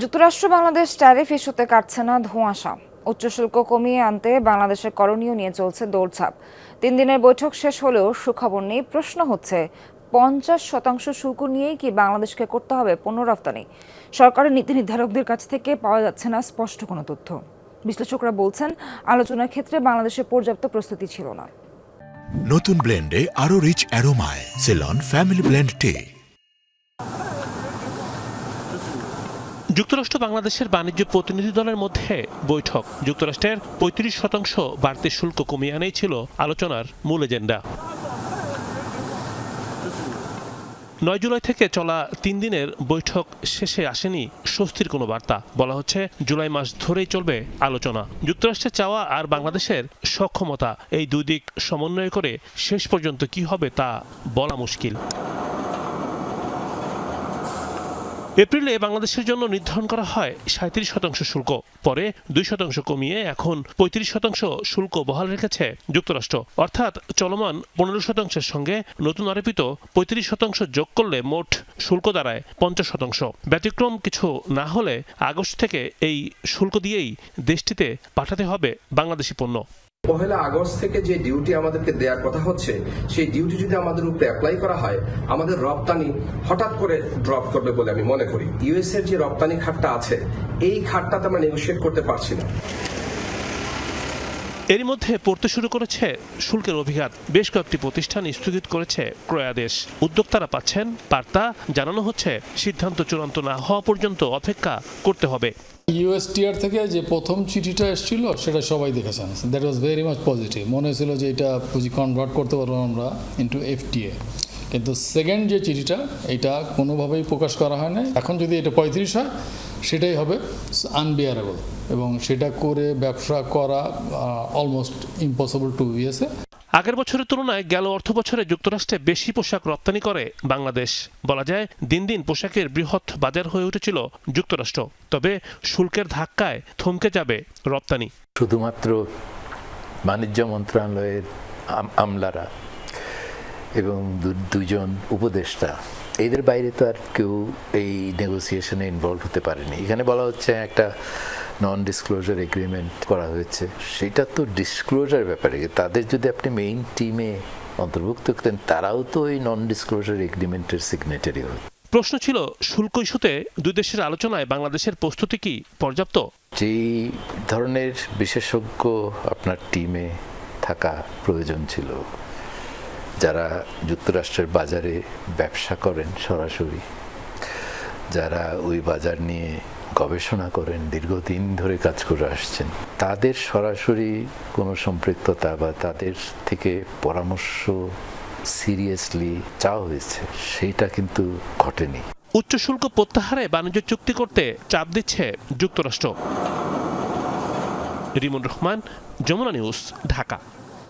যুক্তরাষ্ট্র বাংলাদেশ ট্যারিফ ইস্যুতে কাটছে না ধোঁয়াশা। উচ্চ শুল্ক কমিয়ে আনতে বাংলাদেশের করণীয় নিয়ে চলছে দৌড়ঝাঁপ। তিন দিনের বৈঠক শেষ হলেও সুখবর নেই, প্রশ্ন হচ্ছে, পঞ্চাশ শতাংশ শুল্ক নিয়েই কি বাংলাদেশকে করতে হবে পণ্য রপ্তানি সরকারের নীতি নির্ধারকদের কাছ থেকে পাওয়া যাচ্ছে না স্পষ্ট কোনো তথ্য। বিশ্লেষকরা বলছেন, আলোচনার ক্ষেত্রে বাংলাদেশের পর্যাপ্ত প্রস্তুতি ছিল না। নতুন ব্লেন্ডে আরও রিচ অ্যারোমায় সেলন ফ্যামিলি ব্লেন্ড টে যুক্তরাষ্ট্র বাংলাদেশের বাণিজ্য প্রতিনিধি দলের মধ্যে বৈঠক। যুক্তরাষ্ট্রের পঁয়ত্রিশ শতাংশ বাড়তি শুল্ক কমিয়ে আনেই ছিল আলোচনার মূল এজেন্ডা। নয় জুলাই থেকে চলা তিন দিনের বৈঠক শেষে আসেনি স্বস্তির কোনো বার্তা। বলা হচ্ছে, জুলাই মাস ধরেই চলবে আলোচনা। যুক্তরাষ্ট্রের চাওয়া আর বাংলাদেশের সক্ষমতা, এই দুই দিক সমন্বয় করে শেষ পর্যন্ত কি হবে তা বলা মুশকিল। এপ্রিলে বাংলাদেশের জন্য নির্ধারণ করা হয় সাঁত্রিশ শতাংশ শুল্ক। পরে দুই শতাংশ কমিয়ে এখন পঁয়ত্রিশ শতাংশ শুল্ক বহাল রেখেছে যুক্তরাষ্ট্র। অর্থাৎ চলমান পনেরো শতাংশের সঙ্গে নতুন আরোপিত পঁয়ত্রিশ শতাংশ যোগ করলে মোট শুল্ক দাঁড়ায় পঞ্চাশ শতাংশ। ব্যতিক্রম কিছু না হলে আগস্ট থেকে এই শুল্ক দিয়েই দেশটিতে পাঠাতে হবে বাংলাদেশি পণ্য। পহেলা আগস্ট থেকে যে ডিউটি আমাদেরকে দেওয়ার কথা হচ্ছে, সেই ডিউটি যদি আমাদের উপরে অ্যাপ্লাই করা হয়, আমাদের রপ্তানি হঠাৎ করে ড্রপ করবে বলে আমি মনে করি। ইউএস এর যে রপ্তানি খাটটা আছে, এই খাতটাতে আমরা নেগোসিয়েট করতে পারছি না। এরই মধ্যে পড়তে শুরু করেছে শুল্কের অভিঘাত। বেশ কয়েকটি প্রতিষ্ঠান স্থগিত করেছে ক্রয়াদেশ। উদ্যোক্তারা পাচ্ছেন বার্তা, জানানো হচ্ছে সিদ্ধান্ত চূড়ান্ত না হওয়া পর্যন্ত অপেক্ষা করতে হবে। ইউএসটিআর থেকে যে প্রথম চিঠিটা এসেছিল, সেটা সবাই দেখেছেন। That was very much positive মনে হয়েছিল যে এটা পুঁজি কনভার্ট করতে পারব আমরা ইন্টু এফটিএ কিন্তু সেকেন্ড যে চিঠিটা, এটা কোনোভাবেই প্রকাশ করা হয় না এখন যদি এটা পঁয়ত্রিশ হয় সেটাই হবে আনবিয়ারেবল এবং সেটা করে ব্যবসা করা অলমোস্ট ইম্পসিবল টু ইউএসএ আগের বছরের তুলনায় গেল অর্থ বছরে যুক্তরাষ্ট্রে বেশি পোশাক রপ্তানি করে বাংলাদেশ। বলা যায় দিন দিন পোশাকের বৃহৎ বাজার হয়ে উঠেছিল যুক্তরাষ্ট্র। তবে শুল্কের ধাক্কায় থমকে যাবে রপ্তানি। শুধুমাত্র বাণিজ্য মন্ত্রণালয়ের আমলারা এবং দুজন উপদেষ্টা। এদের বাইরে তো আর কেউ এই নেগোসিয়েশনে ইনভলভ হতে পারেনি। এখানে বলা হচ্ছে একটা নন ডিসক্লোজার এগ্রিমেন্ট করা হয়েছে। সেটা তো ডিসক্লোজার ব্যাপারে। তাদের যদি আপনি মেইন টিমে অন্তর্ভুক্ত করেন তারাও তো ওই নন ডিসক্লোজার এগ্রিমেন্টের সিগনেটারি হয় প্রশ্ন ছিল শুল্ক ইস্যুতে দুই দেশের আলোচনায় বাংলাদেশের প্রস্তুতি কি পর্যাপ্ত? যেই ধরনের বিশেষজ্ঞ আপনার টিমে থাকা প্রয়োজন ছিল। যারা যুক্তরাষ্ট্রের বাজারে ব্যবসা করেন সরাসরি, যারা ওই বাজার নিয়ে গবেষণা করেন, দীর্ঘদিন ধরে কাজ করে আসছেন, তাদের সরাসরি কোনো সম্পৃক্ততা বা তাদের থেকে পরামর্শ সিরিয়াসলি চাওয়া হয়েছে সেইটা কিন্তু ঘটেনি। উচ্চ শুল্ক প্রত্যাহারে বাণিজ্য চুক্তি করতে চাপ দিচ্ছে যুক্তরাষ্ট্র। রিমন রহমান, যমুনা নিউজ, ঢাকা।